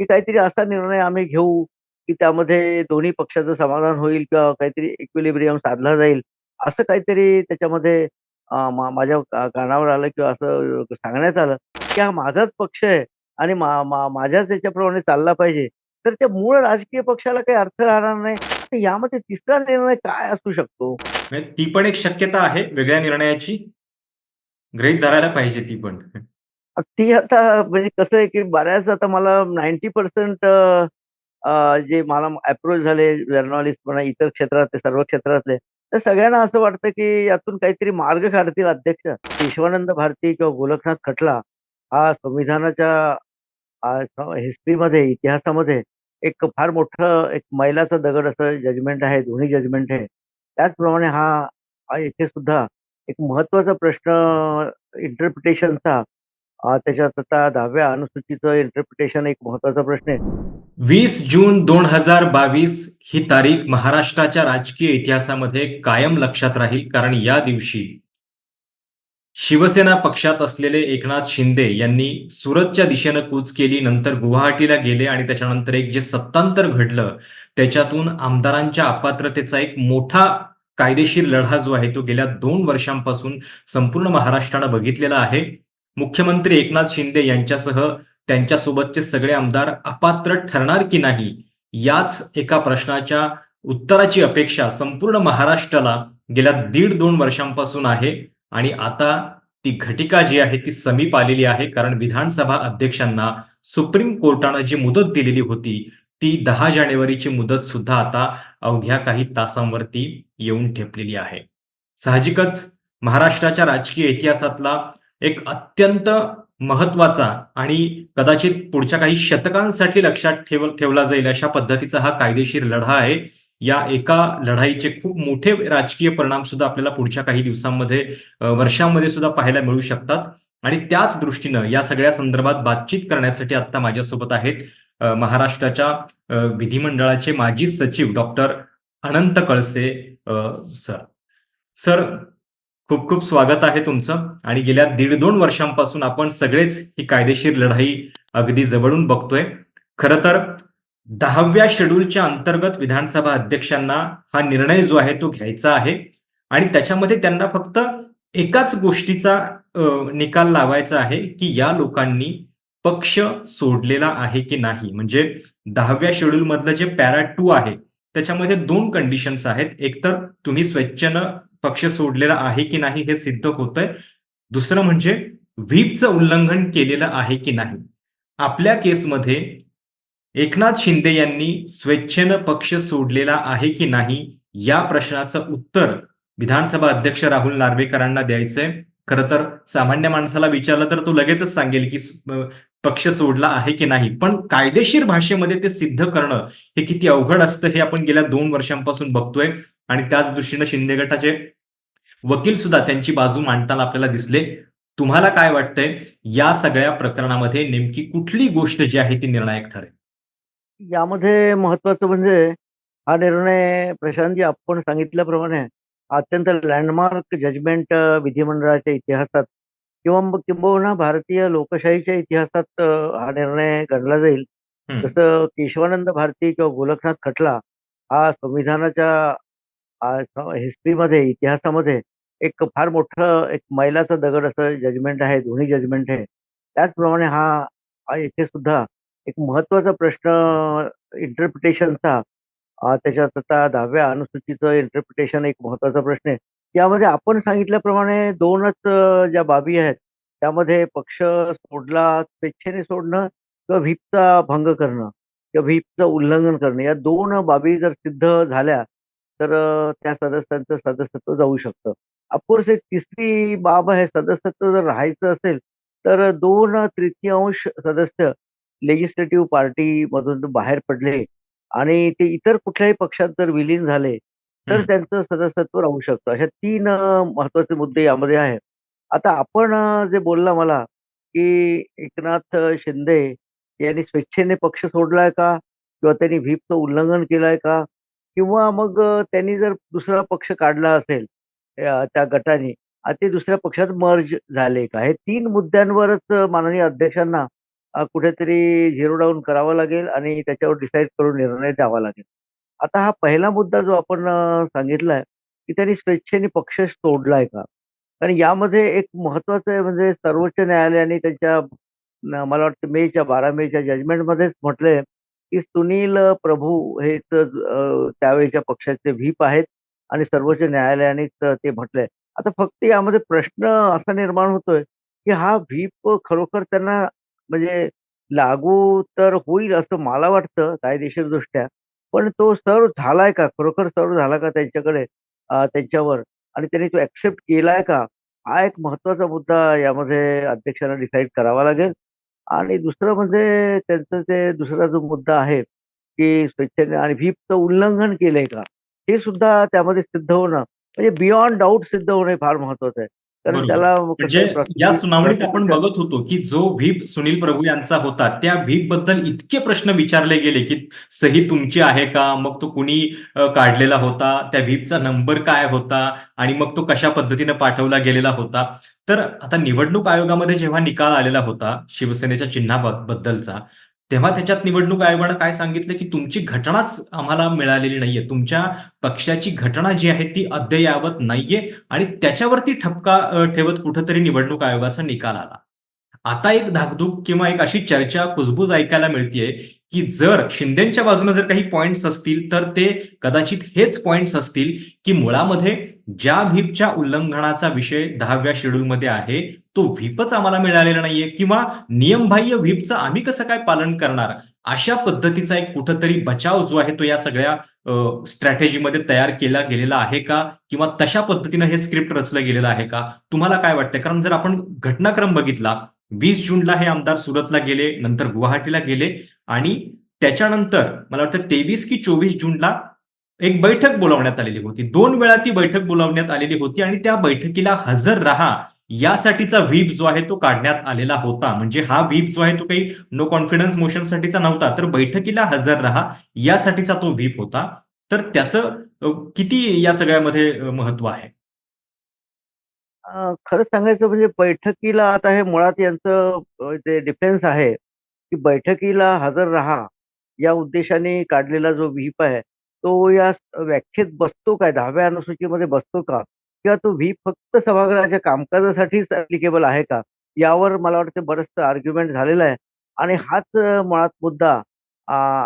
की काहीतरी असा निर्णय आम्ही घेऊ, की त्यामध्ये दोन्ही पक्षाचं समाधान होईल किंवा काहीतरी इक्विलिब्रियम साधला जाईल. असं काहीतरी त्याच्यामध्ये अ, मा माझ्या का कानावर आलं किंवा असं सांगण्यात आलं, की हा माझाच पक्ष आहे आणि मा मा माझ्याच याच्याप्रमाणे चालला पाहिजे. तर त्या मूळ राजकीय पक्षाला काही अर्थ राहणार नाही. तर यामध्ये तिसरा निर्णय काय असू शकतो? म्हणजे ती पण एक शक्यता आहे वेगळ्या निर्णयाची? गृहीत धरायला पाहिजे ती पण. ती आता म्हणजे कसं आहे, की बऱ्याच आता मला नाईन्टी पर्सेंट जे मला अप्रोच झाले जर्नलिस्ट म्हणा, इतर क्षेत्रातले, सर्व क्षेत्रातले, तर सगळ्यांना असं वाटतं, की यातून काहीतरी मार्ग काढतील अध्यक्ष. विश्वानंद भारती किंवा गोलखनाथ खटला हा संविधानाच्या हिस्ट्रीमध्ये, इतिहासामध्ये एक फार मोठं एक मैलाचा दगड असं जजमेंट आहे, दोन्ही जजमेंट आहे. त्याचप्रमाणे हा इथे सुद्धा एक महत्त्वाचा प्रश्न इंटरप्रिटेशनचा अ, त्याच्यात आता 10व्या अनुसूचीचं इंटरप्रिटेशन एक महत्त्वाचा प्रश्न आहे. 20 जून 2022 ही तारीख महाराष्ट्राच्या राजकीय इतिहासामध्ये कायम लक्षात राहील. कारण या दिवशी शिवसेना पक्षात असलेले एकनाथ शिंदे यांनी सुरतच्या दिशेनं कूच केली. नंतर गुवाहाटीला गेले आणि त्याच्यानंतर एक जे सत्तांतर घडलं, त्याच्यातून आमदारांच्या अपात्रतेचा एक मोठा कायदेशीर लढा जो आहे, तो गेल्या 2 वर्षांपासून संपूर्ण महाराष्ट्रानं बघितलेला आहे. मुख्यमंत्री एकनाथ शिंदे यांच्यासह त्यांच्यासोबतचे सगळे आमदार अपात्र ठरणार की नाही, याच एका प्रश्नाच्या उत्तराची अपेक्षा संपूर्ण महाराष्ट्राला गेल्या दीड दोन वर्षांपासून आहे आणि आता ती घटिका जी आहे ती समीप आलेली आहे. कारण विधानसभा अध्यक्षांना सुप्रीम कोर्टानं जी मुदत दिलेली होती, ती दहा जानेवारीची मुदत सुद्धा आता अवघ्या काही तासांवरती येऊन ठेपलेली आहे. साहजिकच महाराष्ट्राच्या राजकीय इतिहासातला एक अत्यंत महत्त्वाचा आणि कदाचित पुढच्या काही शतकांसाठी लक्षात ठेव ठेवला जाईल अशा पद्धतीचा हा कायदेशीर लढा आहे. या एका लढाईचे खूप मोठे राजकीय परिणाम सुद्धा आपल्याला पुढच्या काही दिवसांमध्ये वर्षांमध्ये सुद्धा पाहायला मिळू शकतात आणि त्याच दृष्टीनं या सगळ्या संदर्भात बातचीत करण्यासाठी आता माझ्यासोबत आहेत महाराष्ट्राच्या विधिमंडळाचे माजी सचिव डॉक्टर अनंत कळसे अ, सर. सर, खूप खूप स्वागत आहे तुमचं आणि गेल्या दीड दोन वर्षांपासून आपण सगळेच ही कायदेशीर लढाई अगदी जवळून बघतोय. खरं तर 10व्या शेड्यूलच्या अंतर्गत विधानसभा अध्यक्षांना हा निर्णय जो आहे तो घ्यायचा आहे आणि त्याच्यामध्ये त्यांना फक्त एकाच गोष्टीचा निकाल लावायचा आहे, की या लोकांनी पक्ष सोडलेला आहे की नाही. म्हणजे दहाव्या शेड्यूल मधलं जे पॅरा टू आहे, त्याच्यामध्ये दोन कंडिशन्स आहेत. एकतर तुम्ही स्वेच्छेनं पक्ष सोडलेला आहे की नाही हे सिद्ध होतंय. दुसरं म्हणजे व्हीपचं उल्लंघन केलेलं आहे की नाही. आपल्या केसमध्ये एकनाथ शिंदे यांनी स्वेच्छेनं पक्ष सोडलेला आहे की नाही, या प्रश्नाचं उत्तर विधानसभा अध्यक्ष राहुल नार्वेकरांना द्यायचंय. खरं तर सामान्य माणसाला विचारलं तर तो लगेचच सांगेल, की पक्ष सोडला आहे की नाही. पण कायदेशीर भाषेमध्ये ते सिद्ध करणं हे किती अवघड असतं हे आपण गेल्या दोन वर्षांपासून बघतोय आणि त्याच दृष्टीनं शिंदे गटाचे वकील सुद्धा त्यांची बाजू मांडताना आपल्याला दिसले. तुम्हाला काय वाटतंय या सगळ्या प्रकरणामध्ये नेमकी कुठली गोष्ट जी आहे ती निर्णायक ठरेल? यामध्ये महत्वाचं म्हणजे हा निर्णय प्रशांतजी आपण सांगितल्याप्रमाणे अत्यंत लँडमार्क जजमेंट विधिमंडळाच्या इतिहासात किंवा मग किंबहुना भारतीय लोकशाहीच्या इतिहासात अ, हा निर्णय गणला जाईल. हं. जसं केशवानंद भारती किंवा गोलकनाथ खटला हा संविधानाच्या हिस्ट्रीमध्ये, इतिहासामध्ये एक फार मोठं एक मैलाचा दगड असं जजमेंट आहे, दोन्ही जजमेंट आहे. त्याचप्रमाणे हा हा इथे सुद्धा एक महत्त्वाचा प्रश्न इंटरप्रिटेशनचा अ, त्याच्यात आता 10व्या अनुसूचीचं इंटरप्रिटेशन एक महत्त्वाचा प्रश्न आहे. त्यामध्ये आपण सांगितल्याप्रमाणे 2च अ, ज्या बाबी आहेत, त्यामध्ये पक्ष सोडला, स्वेच्छेने सोडणं किंवा व्हीपचा भंग करणं किंवा व्हीपचं उल्लंघन करणं, या 2 बाबी जर सिद्ध झाल्या, तर अ, त्या सदस्यांचं सदस्यत्व जाऊ शकतं. ऑफकोर्स एक तिसरी बाब आहे, सदस्यत्व जर राहायचं असेल, तर 2/3 सदस्य लेजिस्लेटिव्ह पार्टीमधून बाहेर पडले आणि ते इतर कुठल्याही पक्षात जर विलीन झाले, तर हं. त्यांचं सदस्यत्व राहू शकतं. अशा 3 अ, महत्त्वाचे मुद्दे यामध्ये आहेत. आता आपण अ, जे बोलला मला, की एकनाथ शिंदे यांनी स्वेच्छेने पक्ष सोडलाय का? किंवा त्यांनी व्हीपचं उल्लंघन केलंय का? किंवा मग अ, त्यांनी जर दुसरा पक्ष काढला असेल अ, त्या गटाने आणि ते दुसऱ्या पक्षात मर्ज झाले का? हे 3 मुद्द्यांवरच अ, माननीय अध्यक्षांना अ, कुठेतरी झिरो डाउन करावं लागेल आणि त्याच्यावर डिसाईड करून निर्णय द्यावा लागेल. आता हा पहिला मुद्दा जो आपण अ, सांगितलाय, की त्यांनी स्वेच्छेने पक्ष सोडलाय का? कारण यामध्ये एक महत्त्वाचं आहे म्हणजे सर्वोच्च न्यायालयाने त्यांच्या न मला वाटतं मेच्या 12 मेच्या जजमेंटमध्येच म्हटलंय, की सुनील अ, प्रभू हेच अ, त्यावेळच्या पक्षाचे व्हीप आहेत आणि सर्वोच्च न्यायालयानेच अ, ते म्हटलंय. आता फक्त यामध्ये प्रश्न असा निर्माण होतोय, की हा व्हीप खरोखर त्यांना म्हणजे लागू तर होईल असं मला वाटतं कायदेशीरदृष्ट्या. पण तो सर्व्ह झालाय का? खरोखर सर्व्ह झाला का त्यांच्याकडे अ, त्यांच्यावर आणि त्यांनी तो एक्सेप्ट केलाय का? हा एक महत्त्वाचा मुद्दा यामध्ये अध्यक्षांना डिसाईड करावा लागेल. आणि दुसरं म्हणजे त्यांचं ते दुसरा जो मुद्दा आहे, की स्वेच्छेने आणि व्हीपचं उल्लंघन केलंय का? हे सुद्धा त्यामध्ये सिद्ध होणं म्हणजे बियॉन्ड डाऊट सिद्ध होणं हे फार महत्त्वाचं आहे. कारण. त्याला म्हणजे या सुनावणीत आपण बघत होतो, की जो व्हीप सुनील प्रभू यांचा होता, त्या व्हीपबद्दल इतके प्रश्न विचारले गेले, की सही तुमची आहे का? मग तो कुणी काढलेला होता? त्या व्हीपचा नंबर काय होता? आणि मग तो कशा पद्धतीने पाठवला गेलेला होता? तर आता निवडणूक आयोगामध्ये जेव्हा निकाल आलेला होता शिवसेनेच्या चिन्हाबद्दलचा, तेव्हा त्याच्यात निवडणूक आयोगानं काय सांगितलं, की तुमची घटनाच आम्हाला मिळालेली नाहीये. तुमच्या पक्षाची घटना जी आहे ती अद्ययावत नाहीये आणि त्याच्यावरती ठपका ठेवत कुठंतरी निवडणूक आयोगाचा निकाल आला. आता एक धाकधूक किंवा एक अशी चर्चा कुजबूज ऐकायला मिळतीये, की जर शिंदेच्या बाजूने जर काही पॉइंट्स असतील, तर ते कदाचित हेच पॉइंट्स असतील, की मुळामध्ये ज्या व्हीपच्या उल्लंघनाचा विषय 10व्या शेड्यूलमध्ये आहे, तो व्हीपच आम्हाला मिळालेला नाहीये किंवा नियमबाह्य व्हीपचं आम्ही कसं काय पालन करणार? अशा पद्धतीचा एक कुठंतरी बचाव जो आहे तो या सगळ्या स्ट्रॅटेजीमध्ये तयार केला गेलेला आहे का? किंवा तशा पद्धतीनं हे स्क्रिप्ट रचलं गेलेलं आहे का? तुम्हाला काय वाटतं कारण जर आपण घटनाक्रम बघितला वीस जूनला हे आमदार सुरतला गेले, नंतर गुवाहाटीला गेले आणि त्याच्यानंतर मला वाटतं 23 की 24 जूनला एक बैठक बोलावण्यात आलेली होती. दोन वेळा ती बैठक बोलावण्यात आलेली होती आणि त्या बैठकीला हजर राहा यासाठीचा व्हीप जो आहे तो काढण्यात आलेला होता. म्हणजे हा व्हीप जो आहे तो काही नो कॉन्फिडन्स मोशनसाठीचा नव्हता, तर बैठकीला हजर राहा यासाठीचा तो व्हीप होता. तर त्याचं किती या सगळ्यामध्ये महत्त्व महत्त्व आहे? खरं सांगायचं म्हणजे बैठकीला आता हे मुळात यांचं जे डिफेन्स आहे, की बैठकीला हजर राहा, या उद्देशाने काढलेला जो व्हीप आहे, तो या व्याख्येत बसतो काय? 10व्या अनुसूचीमध्ये बसतो का? किंवा तो व्हीप फक्त सभागृहाच्या कामकाजासाठीच ॲप्लिकेबल आहे का? यावर मला वाटतं बरंचसं आर्ग्युमेंट झालेलं आहे आणि हाच मुळात मुद्दा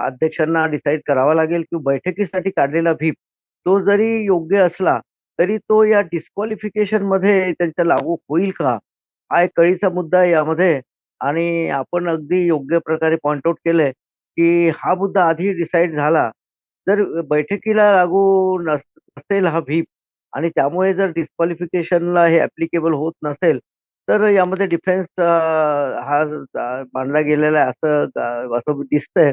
अध्यक्षांना डिसाईड करावा लागेल, की बैठकीसाठी काढलेला व्हीप, तो जरी योग्य असला, तरी तो या डिस्क्वालिफिकेशनमध्ये त्यांचा लागू होईल का? हा एक कळीचा मुद्दा यामध्ये आणि आपण अगदी योग्य प्रकारे पॉइंट आउट केलंय, की हा मुद्दा आधी डिसाईड झाला. जर बैठकीला लागू नस नसेल हा व्हीप आणि त्यामुळे जर डिस्क्वालिफिकेशनला हे ॲप्लिकेबल होत नसेल, तर यामध्ये डिफेन्स हा अ, गेलेला आहे असं अ, असं दिसतंय.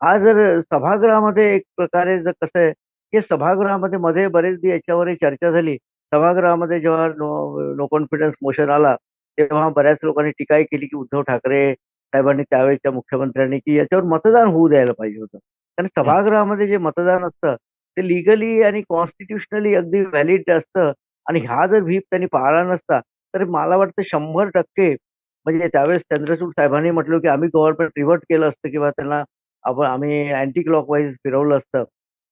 हा जर सभागृहामध्ये एक प्रकारे जर कसं आहे, की सभागृहामध्ये मध्ये बरेचदा याच्यावर चर्चा झाली. सभागृहामध्ये जेव्हा नो नो कॉन्फिडन्स मोशन आला, तेव्हा बऱ्याच लोकांनी टीकाही केली, की उद्धव ठाकरे साहेबांनी त्यावेळेच्या मुख्यमंत्र्यांनी, की याच्यावर मतदान होऊ द्यायला पाहिजे होतं. कारण. सभागृहामध्ये जे मतदान असतं, ते लीगली आणि कॉन्स्टिट्यूशनली अगदी व्हॅलिड असतं आणि हा जर व्हीप त्यांनी पाळला नसता, तर मला वाटतं 100% म्हणजे त्यावेळेस चंद्रचूड साहेबांनी म्हटलं, की आम्ही गव्हर्नमेंट रिव्हर्ट केलं असतं किंवा त्यांना आपण आम्ही अँटी क्लॉकवाईज फिरवलं असतं.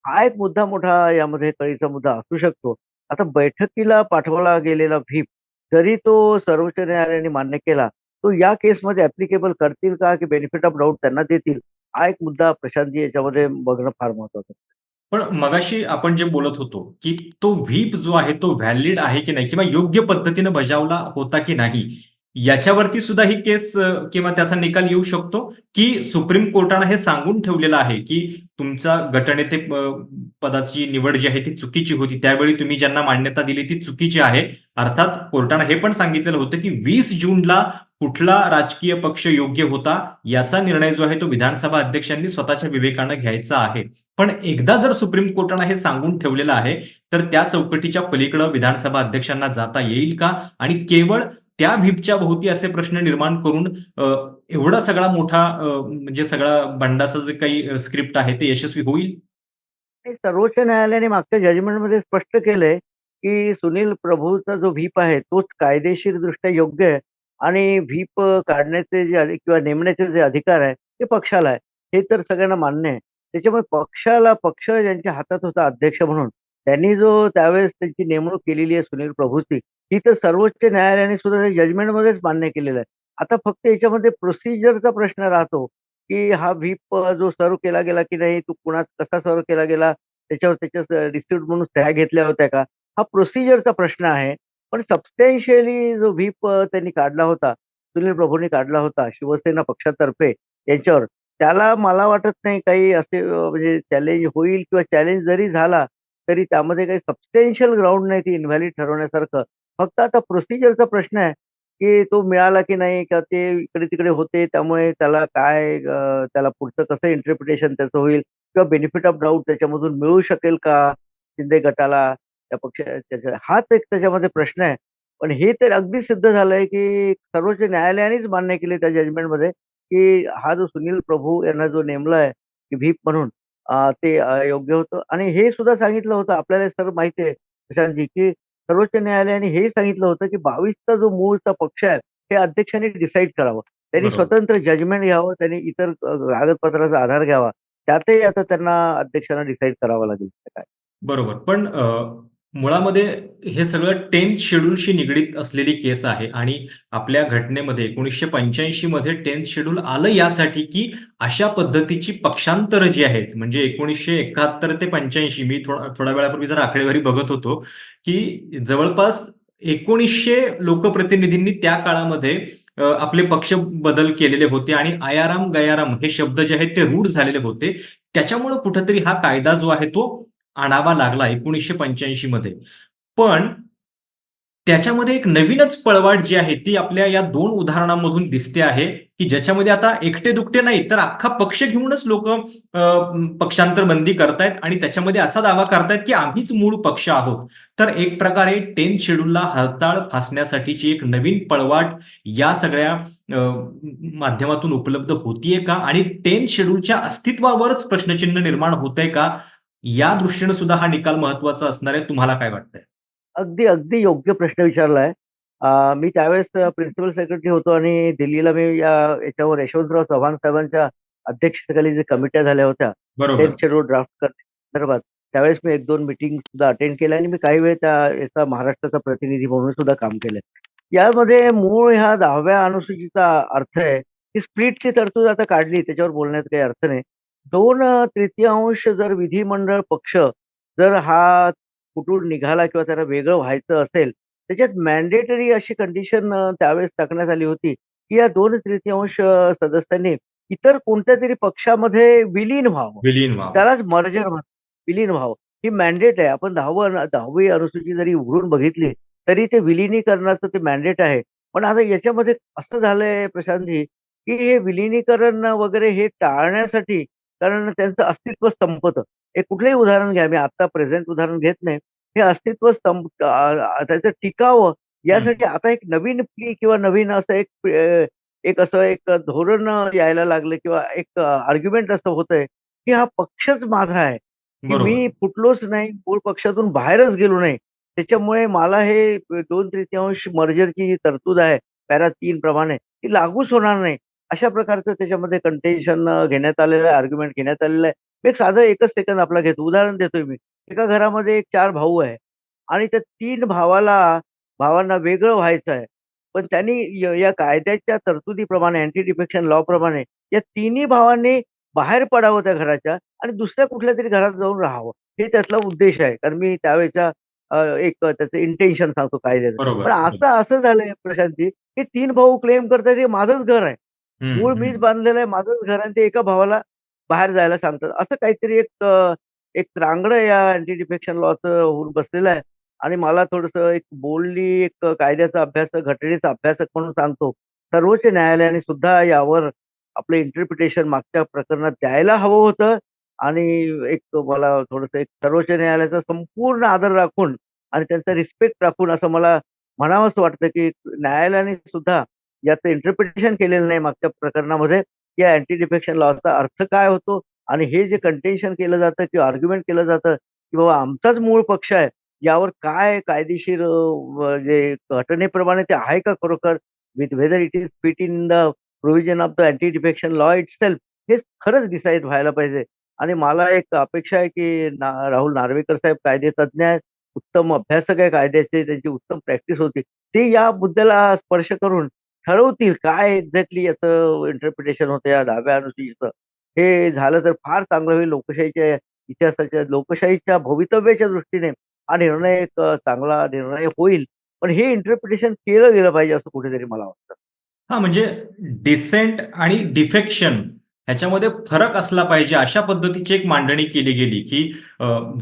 हा एक मुद्दा मोठा यामध्ये कळीचा मुद्दा असू शकतो. आता बैठकीला पाठवला गेलेला व्हीप जरी तो सर्वोच्च न्यायालयाने मान्य केला, तो या केसमध्ये ऍप्लिकेबल करतील का, की बेनिफिट ऑफ डाऊट त्यांना देतील? हा एक मुद्दा प्रशांतजी याच्यामध्ये बघणं फार महत्वाचं पण मगाशी आपण जे बोलत होतो, की तो व्हीप जो आहे तो व्हॅलिड आहे की नाही? किंवा योग्य पद्धतीने बजावला होता की नाही, याच्यावरती सुद्धा ही केस किंवा त्याचा निकाल येऊ शकतो, की सुप्रीम कोर्टानं हे सांगून ठेवलेलं आहे, की तुमचा गटनेते पदाची निवड जी आहे ती चुकीची होती. त्यावेळी तुम्ही ज्यांना मान्यता दिली ती चुकीची आहे. अर्थात कोर्टानं हे पण सांगितलेलं होतं, की वीस जूनला कुठला राजकीय पक्ष योग्य होता, याचा निर्णय जो आहे तो विधानसभा अध्यक्षांनी स्वतःच्या विवेकानं घ्यायचा आहे. पण एकदा जर सुप्रीम कोर्टानं हे सांगून ठेवलेलं आहे, तर त्या चौकटीच्या पलीकडं विधानसभा अध्यक्षांना जाता येईल का? आणि केवळ त्या व्हीपच्या भोवती असे प्रश्न निर्माण करून एवढा सगळा मोठा म्हणजे सगळा बंडाचं जे काही स्क्रिप्ट आहे ते यशस्वी होईल? सर्वोच्च न्यायालयाने मागच्या जजमेंटमध्ये स्पष्ट केलंय, की सुनील प्रभूचा जो व्हीप आहे, तोच कायदेशीर दृष्ट्या योग्य आहे आणि व्हीप काढण्याचे जे किंवा नेमण्याचे जे अधिकार आहे, ते पक्षाला आहे. हे तर सगळ्यांना मान्य आहे. त्याच्यामुळे पक्षाला पक्ष ज्यांच्या हातात होता अध्यक्ष म्हणून, त्यांनी जो त्यावेळेस त्यांची नेमणूक केलेली आहे सुनील प्रभूची, ही तर सर्वोच्च न्यायालयाने सुद्धा त्या जजमेंटमध्येच मान्य केलेलं आहे. आता फक्त याच्यामध्ये प्रोसिजरचा प्रश्न राहतो, की हा व्हीप जो सर्व्ह केला गेला की नाही, तो कुणा कसा सर्व्ह केला गेला, त्याच्यावर त्याच्या रिसिप्ट म्हणून सह्या घेतल्या होत्या का? हा प्रोसिजरचा प्रश्न आहे. पण सबस्टॅन्शियली जो व्हीप त्यांनी काढला होता, सुनील प्रभूंनी काढला होता शिवसेना पक्षातर्फे यांच्यावर, त्याला मला वाटत नाही काही असे म्हणजे चॅलेंज होईल किंवा चॅलेंज जरी झाला, तरी त्यामध्ये काही सबस्टॅन्शियल ग्राउंड नाही ती इन्व्हॅलिड ठरवण्यासारखं. फक्त आता प्रोसिजरचा प्रश्न आहे, की तो मिळाला की नाही का ते इकडे-तिकडे होते त्यामुळे त्याला काय अ, त्याला पुढचं कसं इंटरप्रिटेशन त्याचं होईल किंवा बेनिफिट ऑफ डाउट त्याच्यामधून मिळू शकेल का शिंदे गटाला, त्या पक्ष त्याच्या हाच एक त्याच्यामध्ये प्रश्न आहे. पण हे तर अगदी सिद्ध झालंय, की सर्वोच्च न्यायालयानेच मान्य केले त्या जजमेंटमध्ये, की हा जो सुनील प्रभू यांना जो नेमला आहे की व्हीप म्हणून अ, ते योग्य होतं आणि हे सुद्धा सांगितलं होतं आपल्याला सर्व माहिती आहे प्रशांतजी, की सर्वोच्च न्यायालयाने हेही सांगितलं होतं, की 22 चा जो मूळचा पक्ष आहे, हे अध्यक्षांनी डिसाईड करावं. त्यांनी. स्वतंत्र जजमेंट घ्यावं, त्यांनी इतर कागदपत्राचा आधार घ्यावा. त्यातही आता त्यांना अध्यक्षांना डिसाईड करावं लागेल काय. बरोबर. पण मुळामध्ये हे सगळं 10th शेड्यूलशी निगडीत असलेली केस आहे आणि आपल्या घटनेमध्ये 1985 मध्ये 10th शेड्यूल आलं यासाठी, की अशा पद्धतीची पक्षांतर जी आहेत, म्हणजे 1971 ते 85 मी थोडा थोड्या वेळापूर्वी जर आकडेवारी बघत होतो, की जवळपास 1900 लोकप्रतिनिधींनी त्या काळामध्ये आपले पक्ष बदल केलेले होते आणि आयाराम गयाराम हे शब्द जे आहेत ते रूढ झालेले होते. त्याच्यामुळे कुठेतरी हा कायदा जो आहे तो आणावा लागला 1985 मध्ये. पण त्याच्यामध्ये एक नवीनच पळवाट जी आहे ती आपल्या या दोन उदाहरणांमधून दिसते आहे, की ज्याच्यामध्ये आता एकटे-दुकटे नाही तर अख्खा पक्ष घेऊनच लोक पक्षांतर बंदी करतायत आणि त्याच्यामध्ये असा दावा करतायत, की आम्हीच मूळ पक्ष आहोत. तर एक प्रकारे टेन शेड्यूलला हरताळ फासण्यासाठीची एक नवीन पळवाट या सगळ्या माध्यमातून उपलब्ध होतीये का? आणि टेन शेड्यूलच्या अस्तित्वावरच प्रश्नचिन्ह निर्माण होतंय का? या दृष्टीने सुद्धा हा निकाल महत्त्वाचा असणार आहे. तुम्हाला काय वाटतंय? अगदी, अगदी योग्य प्रश्न विचारलाय. मी त्यावेळेस प्रिन्सिपल सेक्रेटरी होतो आणि दिल्लीला मी या याच्यावर यशवंतराव चव्हाण साहेबांच्या अध्यक्षतेखाली जे कमिट्या झाल्या होत्या, बरोबर. 10th शेड्यूल ड्राफ्ट करण्यासंदर्भात. त्यावेळेस मी 1-2 मीटिंग सुद्धा अटेंड केल्या आणि मी काही वेळ त्या याचा महाराष्ट्राचा प्रतिनिधी म्हणून सुद्धा काम केलंय. यामध्ये मूळ ह्या 10व्या अनुसूचीचा अर्थ आहे, की स्प्लिटची तरतूद आता काढली त्याच्यावर बोलण्यात काही अर्थ नाही. 2 अ, तृतीयांश जर विधिमंडळ पक्ष जर हा कुठून निघाला किंवा त्याला वेगळं व्हायचं असेल, त्याच्यात मॅन्डेटरी अशी कंडिशन त्यावेळेस टाकण्यात आली होती, की या 2 तृतीयांश सदस्यांनी इतर कोणत्यातरी पक्षामध्ये विलीन व्हावं. विलीन व्हावं. त्यालाच मर्जर. विलीन व्हावं. ही मॅन्डेट आहे. आपण 10वं 10वी अनुसूची जरी उघडून बघितली, तरी ते विलिनीकरणाचं ते मॅन्डेट आहे. पण आता याच्यामध्ये असं झालंय प्रशांतजी, की हे विलिनीकरण वगैरे हे टाळण्यासाठी कारण त्यांचं अस्तित्व संपतं. एक कुठलंही उदाहरण घ्या, मी आता प्रेझेंट उदाहरण घेत नाही. हे अस्तित्व संप त्याचं टिकावं. यासाठी आता एक नवीन प्ली किंवा नवीन असं एक एक असं एक धोरण यायला लागलं किंवा एक आर्ग्युमेंट असं होतंय, की हा पक्षच माझा आहे. मी फुटलोच नाही, मूळ पक्षातून बाहेरच गेलो नाही. त्याच्यामुळे मला हे 2 तृतीयांश मर्जरची जी तरतूद आहे पॅरा 3 प्रमाणे ती लागूच होणार नाही. अशा प्रकारचं त्याच्यामध्ये कंटेन्शन घेण्यात आलेलं आहे, आर्ग्युमेंट घेण्यात आलेलं आहे. मी एक साधं एकच सेकंद आपला घेतो. उदाहरण देतोय मी. एका घरामध्ये 4 भाऊ आहे आणि त्या 3 भावाला भावांना वेगळं व्हायचं आहे. पण त्यांनी य या कायद्याच्या तरतुदीप्रमाणे अँटी डिफेक्शन लॉ प्रमाणे या तिन्ही भावांनी बाहेर पडावं त्या घराच्या आणि दुसऱ्या कुठल्यातरी घरात जाऊन राहावं. हे त्यातला उद्देश आहे. कारण मी त्यावेळच्या अ, एक त्याचं इंटेन्शन सांगतो कायद्याचं. बरोबर. पण आता असं झालंय प्रशांतजी, की 3 भाऊ क्लेम करतायत हे माझंच घर आहे. हं, मूळ मीच हं. बांधलेलं आहे, माझंच घर आणि ते एका भावाला बाहेर जायला सांगतात. असं काहीतरी एक अ, एक त्रांगडं या अँटी डिफेक्शन लॉचं होऊन बसलेलं आहे आणि मला थोडंसं एक बोल्डली एक कायद्याचा अभ्यासक, घटनेचा अभ्यासक म्हणून सांगतो. सर्वोच्च न्यायालयाने सुद्धा यावर आपलं इंटरप्रिटेशन मागच्या प्रकरणात द्यायला हवं होतं आणि एक मला थोडंसं एक सर्वोच्च न्यायालयाचा संपूर्ण आदर राखून आणि त्यांचा रिस्पेक्ट राखून असं मला म्हणावंसं वाटतं, की न्यायालयाने सुद्धा याचं इंटरप्रिटेशन केलेलं नाही मागच्या प्रकरणामध्ये, की या अँटी डिफेक्शन लॉचा अर्थ काय होतो? आणि हे जे कंटेन्शन केलं जातं किंवा आर्ग्युमेंट केलं जातं, की बाबा आमचाच मूळ पक्ष आहे, यावर काय कायदेशीर जे घटनेप्रमाणे ते आहे का खरोखर? With whether it is fit in the provision of the anti defection law itself हे खरंच डिसाईड व्हायला पाहिजे. आणि मला एक अपेक्षा आहे की ना राहुल नार्वेकर साहेब कायदे तज्ज्ञ आहेत उत्तम अभ्यासक आहे कायद्याचे त्यांची उत्तम प्रॅक्टिस होती. ते या मुद्द्याला स्पर्श करून ठरवतील काय एक्झॅक्टली याचं इंटरप्रिटेशन होतं या दहाव्या अनुसूचीचं हे झालं तर फार चांगलं होईल लोकशाहीच्या इतिहासाच्या लोकशाहीच्या भवितव्याच्या दृष्टीने हा निर्णय एक चांगला निर्णय होईल. पण हे इंटरप्रिटेशन केलं गेलं पाहिजे असं कुठेतरी मला वाटतं. हा म्हणजे डिसेंट आणि डिफेक्शन ह्याच्यामध्ये फरक असला पाहिजे अशा पद्धतीची एक मांडणी केली गेली की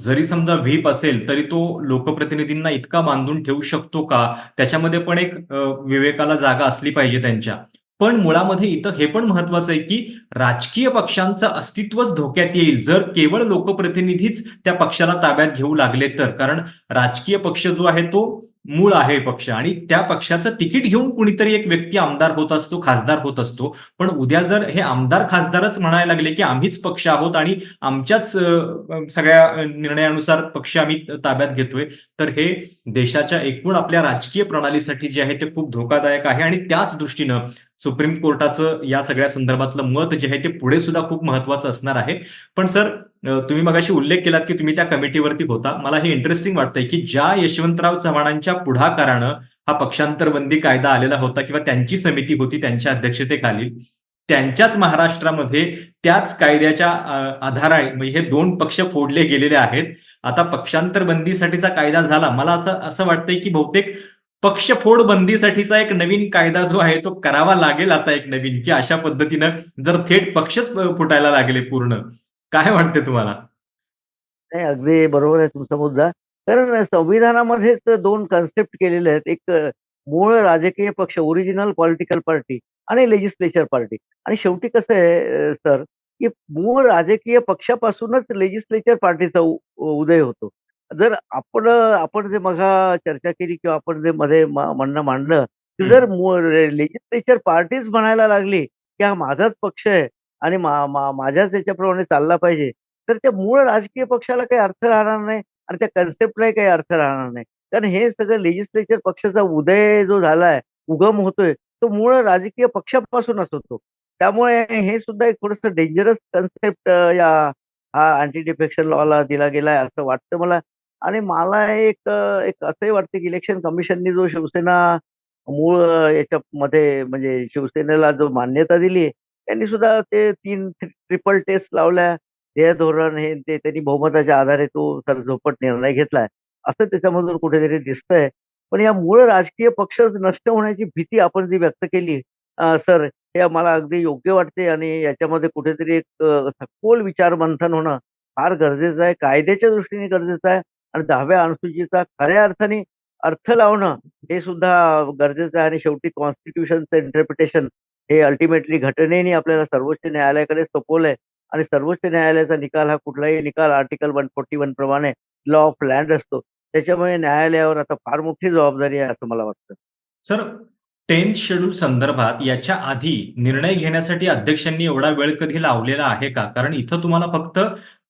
जरी समजा व्हीप असेल तरी तो लोकप्रतिनिधींना इतका बांधून ठेवू शकतो का? त्याच्यामध्ये पण एक विवेकाला जागा असली पाहिजे त्यांच्या. पण मुळामध्ये इथं हे पण महत्वाचं आहे की राजकीय पक्षांचं अस्तित्वच धोक्यात येईल. जर केवळ लोकप्रतिनिधीच त्या पक्षाला ताब्यात घेऊ लागले तर. कारण राजकीय पक्ष जो आहे तो मूळ आहे पक्ष आणि त्या पक्षाचं तिकीट घेऊन कुणीतरी एक व्यक्ती आमदार होत असतो खासदार होत असतो. पण उद्या जर हे आमदार खासदारच म्हणायला लागले की आम्हीच पक्ष आहोत आणि आमच्याच सगळ्या निर्णयानुसार पक्ष आम्ही ताब्यात घेतोय तर हे देशाच्या एकूण आपल्या राजकीय प्रणालीसाठी जे आहे ते खूप धोकादायक आहे आणि त्याच दृष्टीनं सुप्रीम कोर्टाचं या सगळ्या संदर्भातलं मत जे आहे ते पुढे सुद्धा खूप महत्वाचं असणार आहे. पण सर तुम्ही मगाशी उल्लेख केलात की तुम्ही त्या कमिटीवरती होता. मला हे इंटरेस्टिंग वाटतंय की ज्या यशवंतराव चव्हाणांच्या पुढाकारानं हा पक्षांतर बंदी कायदा आलेला होता किंवा त्यांची समिती होती त्यांच्या अध्यक्षतेखाली त्यांच्याच महाराष्ट्रामध्ये त्याच कायद्याच्या अ, आधाराने म्हणजे हे दोन पक्ष फोडले गेलेले आहेत. आता पक्षांतर बंदीसाठीचा कायदा झाला. मला असं असं वाटतंय की बहुतेक पक्षफोड बंदीसाठीचा एक नवीन कायदा जो आहे तो करावा लागेल आता एक नवीन की अशा पद्धतीनं जर थेट पक्षच फुटायला लागले पूर्ण. काय वाटते तुम्हाला? नाही अगदी बरोबर आहे तुमचा मुद्दा. कारण संविधानामध्येच दोन कन्सेप्ट केलेले आहेत. एक मूळ राजकीय पक्ष ओरिजिनल पॉलिटिकल पार्टी आणि लेजिस्लेचर पार्टी आणि शेवटी कसं आहे सर की मूळ राजकीय पक्षापासूनच लेजिस्लेचर पार्टीचा उदय होतो. जर आपण आपण जे मघा चर्चा केली किंवा आपण जे मध्ये म- म्हणणं मांडलं की जर लेजिस्लेचर पार्टीच म्हणायला लागली की हा माझाच पक्ष आहे आणि मा- मा- माझ्याच याच्याप्रमाणे चालला पाहिजे तर त्या मूळ राजकीय पक्षाला काही अर्थ राहणार नाही आणि त्या कन्सेप्टलाही काही अर्थ राहणार नाही. कारण हे सगळं लेजिस्लेचर पक्षाचा उदय जो झालाय उगम होतोय तो मूळ राजकीय पक्षापासूनच होतो त्यामुळे हे सुद्धा एक थोडस डेंजरस कन्सेप्ट या हा अँटी डिफेक्शन लॉला दिला गेलाय असं वाटतं मला. आणि मला एक अ, एक असंही वाटतं की इलेक्शन कमिशननी जो शिवसेना मूळ अ, याच्यामध्ये म्हणजे शिवसेनेला जो मान्यता दिली त्यांनी सुद्धा ते तीन ट्रिपल टेस्ट लावल्या. ध्येय धोरण हे ते त्यांनी बहुमताच्या आधारे तो सरझोपट निर्णय घेतलाय. असं त्याच्यामधून कुठेतरी दिसतंय. पण या मूळ राजकीय पक्ष नष्ट होण्याची भीती आपण जी व्यक्त केली अ, सर हे मला अगदी योग्य वाटते आणि याच्यामध्ये कुठेतरी एक अ, सखोल विचारमंथन होणं फार गरजेचं आहे. कायद्याच्या दृष्टीने गरजेचं आहे. आणि दहाव्या अनुसूचीचा खऱ्या अर्थाने अर्थ लावणं हे सुद्धा गरजेचं आहे. आणि शेवटी कॉन्स्टिट्यूशनचं इंटरप्रिटेशन हे अल्टिमेटली घटनेने आपल्याला सर्वोच्च न्यायालयाकडे सोपवलंय. आणि सर्वोच्च न्यायालयाचा निकाल हा कुठलाही निकाल आर्टिकल वन फोर्टी वन प्रमाणे लॉ ऑफ लँड असतो. त्याच्यामुळे न्यायालयावर आता फार मोठी जबाबदारी आहे असं मला वाटतं. सर टेन्थ शेड्यूल संदर्भात याच्या आधी निर्णय घेण्यासाठी अध्यक्षांनी एवढा वेळ कधी लावलेला आहे का? कारण इथं तुम्हाला फक्त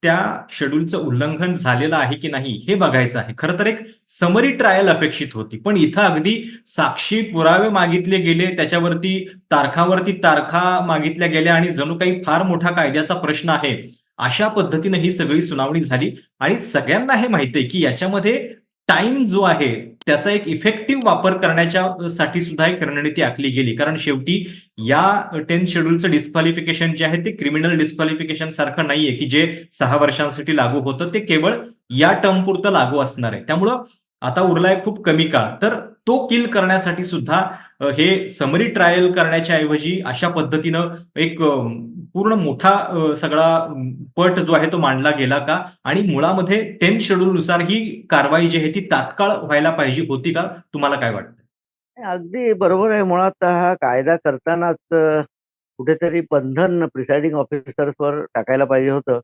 त्या शेड्यूलचं उल्लंघन झालेलं आहे की नाही हे बघायचं आहे. खरं तर एक समरी ट्रायल अपेक्षित होती. पण इथं अगदी साक्षी पुरावे मागितले गेले त्याच्यावरती तारखावरती तारखा मागितल्या गेल्या आणि जणू काही फार मोठा कायद्याचा प्रश्न आहे. अशा पद्धतीनं ही सगळी सुनावणी झाली. आणि सगळ्यांना हे माहिती आहे की याच्यामध्ये टाइम जो आहे त्याचा एक इफेक्टिव्ह वापर करण्याच्या साठी सुद्धा एक रणनीती आखली गेली. कारण शेवटी या टेन्थ शेड्यूलचं डिस्क्वालिफिकेशन जे आहे ते क्रिमिनल डिस्क्वालिफिकेशन सारखं नाहीये की जे सहा वर्षांसाठी लागू होतं. ते केवळ या टर्म पुरतं लागू असणार आहे. त्यामुळं आता उरलाय खूप कमी काळ. तर तो किल करण्यासाठी सुद्धा हे समरी ट्रायल करण्याच्या ऐवजी अशा पद्धतीनं एक पूर्ण मोठा सगळा पट जो आहे तो मांडला गेला का? आणि मुळामध्ये टेन्थ शेड्यूलनुसार ही कारवाई जी आहे ती तात्काळ व्हायला पाहिजे होती का? तुम्हाला काय वाटतं? अगदी बरोबर आहे. मुळात हा कायदा करतानाच कुठेतरी बंधन प्रिसाइडिंग ऑफिसर्सवर टाकायला पाहिजे होतं.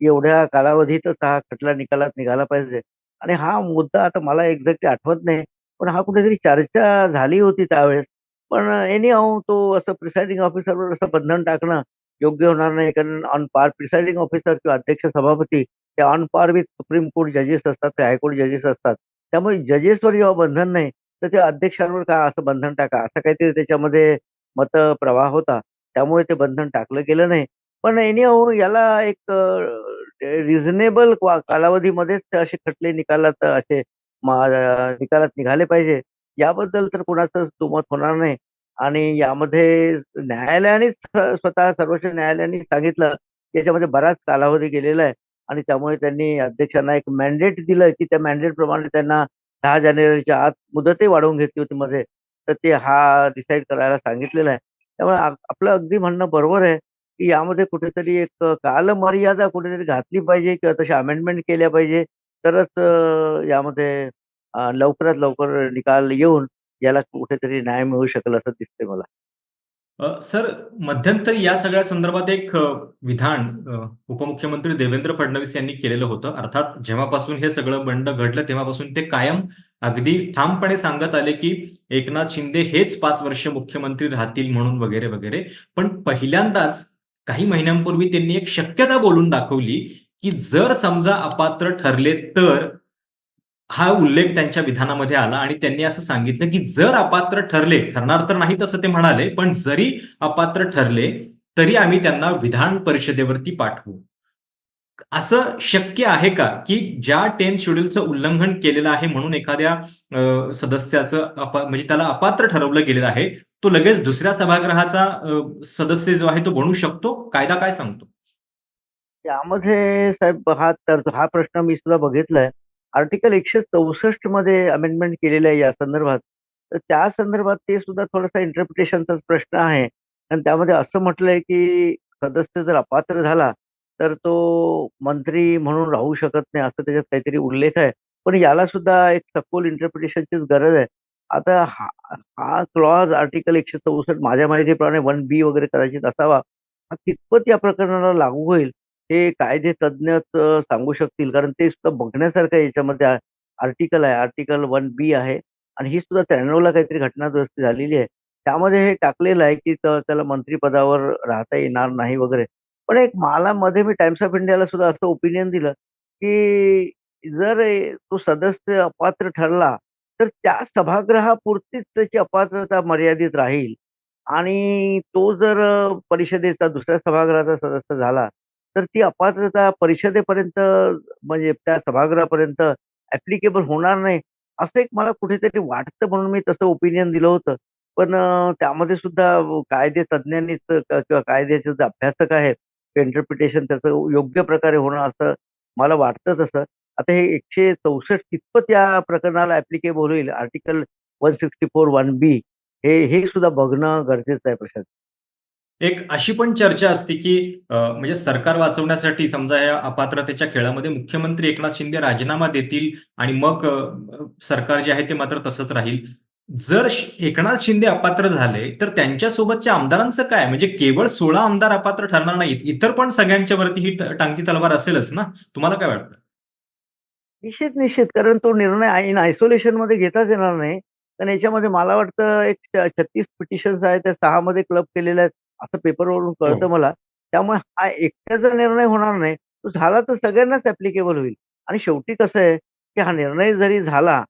एवढ्या कालावधीतच हा खटला निकालात निघाला पाहिजे. आणि हा मुद्दा आता मला एक्झॅक्टली आठवत नाही. पण हा कुठेतरी चर्चा झाली होती त्यावेळेस. पण एनी हाऊ तो असं प्रिसाइडिंग ऑफिसरवर असं बंधन टाकणं योग्य होणार नाही. कारण ऑन पार प्रिसाइडिंग ऑफिसर किंवा अध्यक्ष सभापती ते on par with supreme court जजेस असतात ते हायकोर्ट जजेस असतात. त्यामुळे जजेसवर जेव्हा बंधन नाही तर ते अध्यक्षांवर का असं बंधन टाका? असं काहीतरी त्याच्यामध्ये मतप्रवाह होता. त्यामुळे ते बंधन टाकलं गेलं नाही. पण एनिहाऊ याला एक रिझनेबल कालावधीमध्येच असे खटले निकालात असे निकालात निघाले पाहिजे. याबद्दल तर कुणाचंच दुमत होणार नाही. आणि यामध्ये न्यायालयानेच स्वतः सर्वोच्च न्यायालयाने सांगितलं की याच्यामध्ये बराच कालावधी गेलेला आहे. आणि त्यामुळे त्यांनी अध्यक्षांना एक मॅन्डेट दिलं की त्या मॅन्डेट प्रमाणे त्यांना दहा जानेवारीच्या आत मुदतही वाढवून घेतली होती मध्ये. तर ते हा डिसाईड करायला सांगितलेलं आहे. त्यामुळे आपलं अगदी म्हणणं बरोबर आहे की यामध्ये कुठेतरी एक कालमर्यादा कुठेतरी घातली पाहिजे किंवा तशा अमेंडमेंट केल्या पाहिजे. तरच अ, यामध्ये अ, लवकरात लवकर निकाल येऊन याला कुठेतरी न्याय मिळू शकेल असं दिसतंय मला. अ, सर मध्यंतरी या सगळ्या संदर्भात एक अ, विधान अ, उपमुख्यमंत्री देवेंद्र फडणवीस यांनी केलेलं होतं. अर्थात जेव्हापासून हे सगळं बंड घडलं तेव्हापासून ते कायम अगदी ठामपणे सांगत आले, की एकनाथ शिंदे हेच 5 वर्ष मुख्यमंत्री राहतील म्हणून वगैरे, वगैरे. पण पहिल्यांदाच काही महिन्यांपूर्वी त्यांनी एक शक्यता बोलून दाखवली, की जर समजा अपात्र ठरले तर हा उल्लेख त्यांच्या विधानामध्ये आला आणि त्यांनी असं सांगितलं, की जर अपात्र ठरले, ठरणार तर नाही तसं ते म्हणाले, पण जरी अपात्र ठरले, तरी आम्ही त्यांना विधान परिषदेवरती पाठवू. असं शक्य आहे का, की ज्या 10th शेड्यूलचं उल्लंघन केलेलं आहे म्हणून एखाद्या सदस्याचं म्हणजे त्याला अपात्र ठरवलं गेलेलं आहे, तो लगेच दुसऱ्या सभागृहाचा सदस्य जो आहे तो बनू शकतो? कायदा काय सांगतो? त्यामध्ये साहेब हा तर हा प्रश्न मी सुद्धा बघितलाय. आर्टिकल 164 मध्ये अमेंडमेंट केलेलं आहे या संदर्भात. तर त्या संदर्भात ते सुद्धा थोडासा इंटरप्रिटेशनचाच प्रश्न आहे. आणि त्यामध्ये असं म्हटलंय, की सदस्य जर अपात्र झाला, तर तो मंत्री म्हणून राहू शकत नाही असं त्याच्यात काहीतरी उल्लेख आहे. पण याला सुद्धा एक सखोल इंटरप्रिटेशनचीच गरज आहे. आता हा हा क्लॉज आर्टिकल 164 माझ्या माहितीप्रमाणे 1 बी वगैरे कदाचित असावा. हा कितपत या प्रकरणाला लागू होईल हे कायदे तज्ञच अ, सांगू शकतील. कारण ते सुद्धा बघण्यासारखं याच्यामध्ये आर्टिकल आहे. आर्टिकल 1 बी आहे आणि ही सुद्धा 93 काहीतरी घटना दुरुस्ती झालेली आहे. त्यामध्ये हे टाकलेलं आहे, की त त्याला मंत्रिपदावर राहता येणार नाही वगैरे. पण एक मला मध्ये मी टाइम्स ऑफ इंडियाला सुद्धा असं ओपिनियन दिलं, की जर ए तो सदस्य अपात्र ठरला, तर त्या सभागृहापुरतीच त्याची अपात्रता मर्यादित राहील आणि तो जर अ, परिषदेचा दुसऱ्या सभागृहाचा सदस्य झाला, तर ती अपात्रता परिषदेपर्यंत म्हणजे त्या सभागृहापर्यंत ॲप्लिकेबल होणार नाही. असं एक मला कुठेतरी वाटतं म्हणून मी तसं ओपिनियन दिलं होतं. पण अ, त्यामध्ये सुद्धा कायदे तज्ञांनीच किंवा कायद्याचे जे अभ्यासक आहेत, इंटरप्रिटेशन त्याचं योग्य प्रकारे होणं असं मला वाटतं तसं. आता हे 164 कितपत या प्रकरणाला ॲप्लिकेबल होईल आर्टिकल 164 1 बी हे हे सुद्धा बघणं गरजेचं आहे प्रशांत. एक अशी पण चर्चा असते, की म्हणजे सरकार वाचवण्यासाठी समजा या अपात्रतेच्या खेळामध्ये मुख्यमंत्री एकनाथ शिंदे राजीनामा देतील आणि मग सरकार जे आहे ते मात्र तसंच राहील. जर एकनाथ शिंदे अपात्र झाले, तर त्यांच्यासोबतच्या आमदारांचं काय? म्हणजे केवळ 16 आमदार अपात्र ठरणार नाहीत. इतर पण सगळ्यांच्या वरती ही टांगती तलवार असेलच ना? तुम्हाला काय वाटतं? निश्चित, निश्चित. कारण तो निर्णय इन आयसोलेशनमध्ये घेताच येणार नाही. कारण याच्यामध्ये मला वाटतं एक छत्तीस पिटिशन्स आहेत, त्या सहा मध्ये क्लब केलेल्या आहेत, असं पेपरवरून कळतं हो. मला. त्यामुळे हा एकट्याचा निर्णय होणार नाही. तो झाला तर सगळ्यांनाच ॲप्लिकेबल होईल. आणि शेवटी कसं आहे, की हा निर्णय जरी झाला,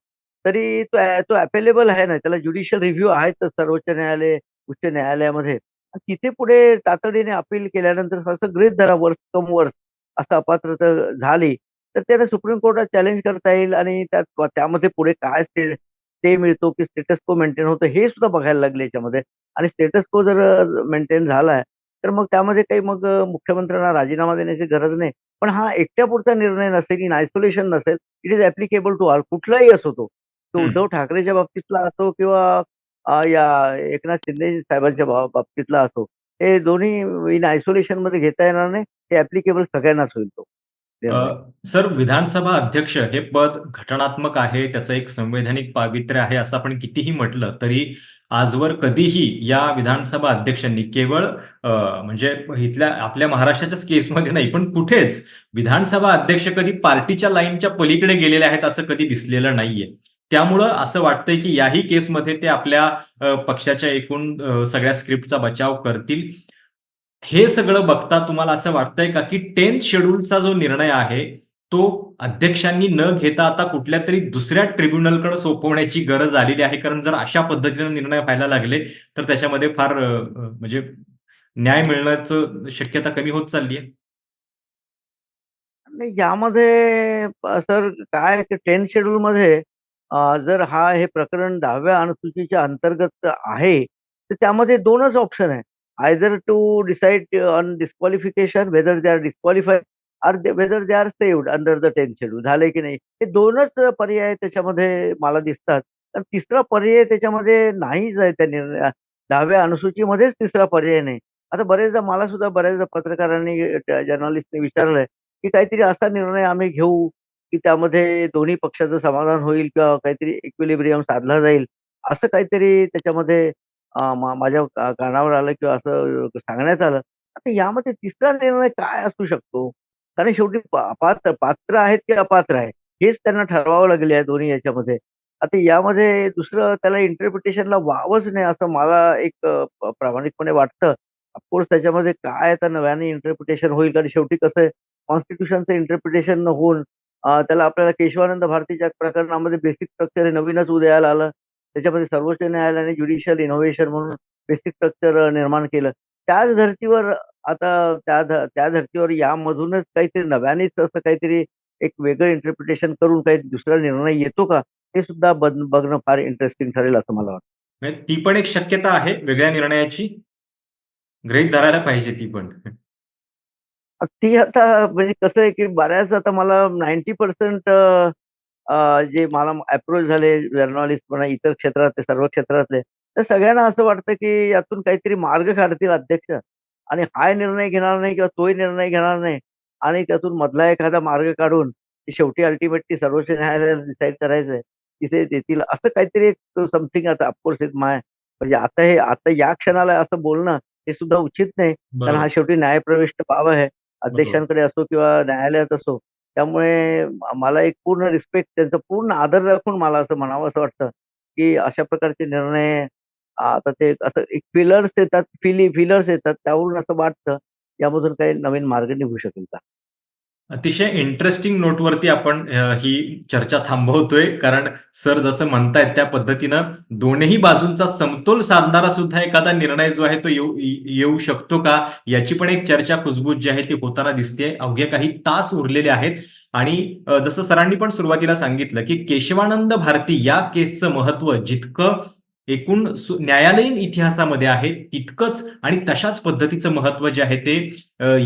तरी तो तो अपेलेबल आहे ना, त्याला ज्युडिशियल रिव्ह्यू आहेच सर्वोच्च न्यायालय, उच्च न्यायालयामध्ये. तिथे पुढे तातडीने अपील केल्यानंतर असं गृहीत धरा वर्स्ट कम वर्स्ट असं अपात्रता झाली, तर त्याला सुप्रीम कोर्टात चॅलेंज करता येईल आणि त्यात त्यामध्ये पुढे काय स्टे मिळतो, की स्टेटस को मेंटेन होतं हे सुद्धा बघायला लागले याच्यामध्ये. आणि स्टेटस को जर मेंटेन झालाय, तर मग त्यामध्ये काही मग मुख्यमंत्र्यांना राजीनामा देण्याची गरज नाही. पण हा एकट्यापुरता निर्णय नसेल, इन आयसोलेशन नसेल. It is applicable to all कुठलाही असो तो. तो. उद्धव ठाकरेच्या बाबतीतला असो किंवा या एकनाथ शिंदे साहेबांच्या बाबतीतला असो. हे दोन्ही इन आयसोलेशनमध्ये घेता येणार नाही. हे ॲप्लिकेबल सगळ्यांनाच होईल तो. सर विधानसभा अध्यक्ष हे पद घटनात्मक आहे, त्याचं एक संवैधानिक पावित्र्य आहे, असं आपण कितीही म्हटलं, तरी आजवर कधीही या विधानसभा अध्यक्षांनी केवळ म्हणजे इथल्या आपल्या महाराष्ट्राच्याच केसमध्ये नाही, पण कुठेच विधानसभा अध्यक्ष कधी पार्टीच्या लाईनच्या पलीकडे गेलेले आहेत, असं कधी दिसलेलं नाहीये. त्यामुळं असं वाटतंय, की याही केसमध्ये ते आपल्या पक्षाच्या एकूण सगळ्या स्क्रिप्टचा बचाव करतील. हे सगळं बघता तुम्हाला असं वाटतंय का, की 10th शेड्यूलचा जो निर्णय आहे, तो अध्यक्षांनी न घेता आता कुठल्या तरी दुसऱ्या ट्रिब्युनलकडे सोपवण्याची गरज आलेली आहे. कारण जर अशा पद्धतीने निर्णय व्हायला लागले तर त्याच्यामध्ये फार म्हणजे न्याय मिळण्याचं शक्यता कमी होत चालली आहे. नाही यामध्ये सर काय टेन टेन्थ शेड्यूलमध्ये जर हा हे प्रकरण दहाव्या अनुसूचीच्या अंतर्गत आहे तर त्यामध्ये दोनच ऑप्शन आहे. Either to decide on disqualification whether they are disqualified or they whether they are saved under the tenth schedule झाले की नाही? हे दोनच पर्याय त्याच्यामध्ये मला दिसतात. तर तिसरा पर्याय त्याच्यामध्ये नाहीच आहे त्या निर्णय दहाव्या अनुसूचीमध्येच तिसरा पर्याय नाही. आता बरेचदा मला सुद्धा बऱ्याचदा पत्रकारांनी जर्नलिस्टने विचारलंय की काहीतरी असा निर्णय आम्ही घेऊ की त्यामध्ये दोन्ही पक्षाचं समाधान होईल किंवा काहीतरी इक्विलिब्रियम साधला जाईल. असं काहीतरी त्याच्यामध्ये माझ्या कानावर आलं किंवा असं सांगण्यात आलं. आता यामध्ये तिसरा निर्णय काय असू शकतो? कारण शेवटी पात्र पात्र आहेत की अपात्र आहे हेच त्यांना ठरवावं लागले आहे दोन्ही याच्यामध्ये. आता यामध्ये दुसरं त्याला इंटरप्रिटेशनला वावच नाही असं मला एक प्रामाणिकपणे वाटतं. ऑफकोर्स त्याच्यामध्ये काय आता नव्याने इंटरप्रिटेशन होईल कारण शेवटी कसं आहे कॉन्स्टिट्यूशनचं इंटरप्रिटेशन होऊन त्याला आपल्याला केशवानंद भारतीच्या प्रकरणामध्ये बेसिक स्ट्रक्चर हे नवीनच उदयाला आलं. त्याच्यामध्ये सर्वोच्च न्यायालयाने ज्युडिशियल इनोव्हेशन म्हणून बेसिक स्ट्रक्चर निर्माण केलं. त्याच धर्तीवर आता त्या ध- त्या धर्तीवर यामधूनच काहीतरी नव्यानेच असं काहीतरी एक वेगळं इंटरप्रिटेशन करून काही दुसरा निर्णय येतो का? हे सुद्धा बघणं फार इंटरेस्टिंग ठरेल असं मला वाटतं. ती पण एक शक्यता आहे वेगळ्या निर्णयाची. गृहीत धरायला पाहिजे ती पण. ती आता म्हणजे कसं आहे की बऱ्याच आता मला नाईन्टी पर्सेंट जे मला अप्रोच झाले जर्नलिस्ट म्हणा इतर क्षेत्रातले सर्व क्षेत्रातले तर सगळ्यांना असं वाटतं की यातून काहीतरी मार्ग काढतील अध्यक्ष. आणि हा निर्णय घेणार नाही किंवा तोही निर्णय घेणार नाही आणि त्यातून मधला एखादा मार्ग काढून की शेवटी अल्टिमेटली सर्वोच्च न्यायालयाला डिसाईड करायचंय तिथे देतील असं काहीतरी एक समथिंग आता ऑफकोर्स इट माय म्हणजे आता हे आता या क्षणाला असं बोलणं हे सुद्धा उचित नाही. कारण हा शेवटी न्यायप्रविष्ट बाब आहे. अध्यक्षांकडे असो किंवा न्यायालयात असो. त्यामुळे मला एक पूर्ण रिस्पेक्ट त्यांचा पूर्ण आदर राखून मला असं म्हणावं असं वाटतं की अशा प्रकारचे निर्णय आता ते असं एक फिलर्स येतात फिली फिलर्स येतात त्यावरून असं वाटतं यामधून काही नवीन मार्ग निघू शकेल का? अतिशय इंटरेस्टिंग नोटवरती आपण ही चर्चा थांबवतोय कारण सर जसं म्हणतायत त्या पद्धतीनं दोन्ही बाजूंचा समतोल साधणारा सुद्धा एखादा निर्णय जो आहे तो येऊ येऊ शकतो का? याची पण एक चर्चा कुजबूज जी आहे ती होताना दिसते अवघे काही तास उरलेले आहेत. आणि जसं सरांनी पण सुरुवातीला सांगितलं की केशवानंद भारती या केसचं महत्त्व जितकं एकूण न्यायालयीन इतिहासामध्ये आहे तितकंच आणि तशाच पद्धतीचं महत्त्व जे आहे ते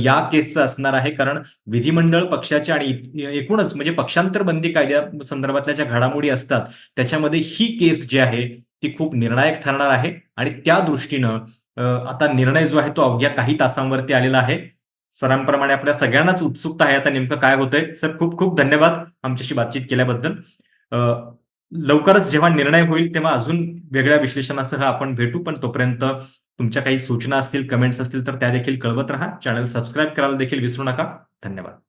या केसचं असणार आहे. कारण विधिमंडळ पक्षाच्या आणि एकूणच म्हणजे पक्षांतर बंदी कायद्या संदर्भातल्या ज्या घडामोडी असतात त्याच्यामध्ये ही केस जी आहे ती खूप निर्णायक ठरणार आहे. आणि त्या दृष्टीनं आता निर्णय जो आहे तो अवघ्या काही तासांवरती आलेला आहे. सरांप्रमाणे आपल्या सगळ्यांनाच उत्सुकता आहे. आता नेमकं काय होतंय? सर खूप खूप धन्यवाद आमच्याशी बातचीत केल्याबद्दल. अ, लवकरच जेव्हा निर्णय होईल तेव्हा अजून वेगळ्या विश्लेषणासह आपण भेटू. पण तोपर्यंत तुमच्या काही सूचना असतील कमेंट्स असतील तर त्या देखील कळवत राहा. चॅनल सबस्क्राईब करायला देखील विसरू नका. धन्यवाद.